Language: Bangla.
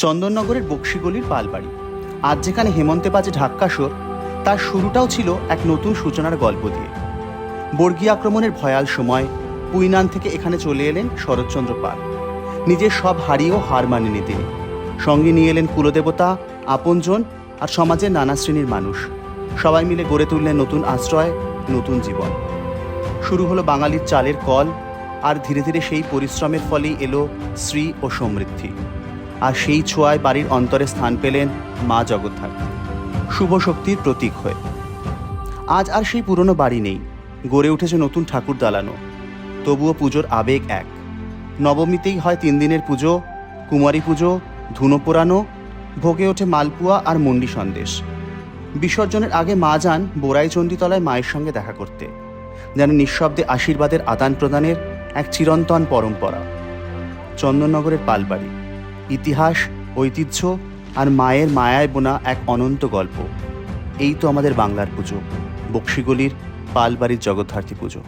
চন্দননগরের বক্সিগলির পালবাড়ি। আজ যেখানে হেমন্তে বাজে ঢাক্কাসর তার শুরুটাও ছিল এক নতুন সূচনার গল্প দিয়ে। বর্গী আক্রমণের ভয়াল সময় পুইনান থেকে এখানে চলে এলেন শরৎচন্দ্র পাল। নিজের সব হারিয়েও হার মানেনি তিনি। সঙ্গে নিয়ে এলেন কুলদেবতা, আপনজন আর সমাজের নানা শ্রেণির মানুষ। সবাই মিলে গড়ে তুললেন নতুন আশ্রয়, নতুন জীবন। শুরু হলো বাঙালির চালের কল, আর ধীরে ধীরে সেই পরিশ্রমের ফলেই এলো শ্রী ও সমৃদ্ধি। আর সেই ছোঁয়ায় বাড়ির অন্তরে স্থান পেলেন মা জগদ্ধাত্রী শুভ শক্তির প্রতীক হয়ে। আজ আর সেই পুরনো বাড়ি নেই। গড়ে উঠেছে নতুন ঠাকুর দালানো। তবুও পুজোর আবেগ এক। নবমীতেই হয় তিন দিনের পুজো, কুমারী পুজো, ধুনো পোড়ানো, ভোগে ওঠে মালপুয়া আর মন্ডি সন্দেশ। বিসর্জনের আগে মা যান বোরাই চণ্ডীতলায় মায়ের সঙ্গে দেখা করতে। যেন নিঃশব্দে আশীর্বাদের আদান প্রদানের এক চিরন্তন পরম্পরা। চন্দননগরের পালবাড়ি। ইতিহাস, ঐতিহ্য আর মায়ের মায়ায় বোনা এক অনন্ত গল্প। এই তো আমাদের বাংলার পুজো, বক্সিগলির পালবাড়ির জগদ্ধার্থী পুজো।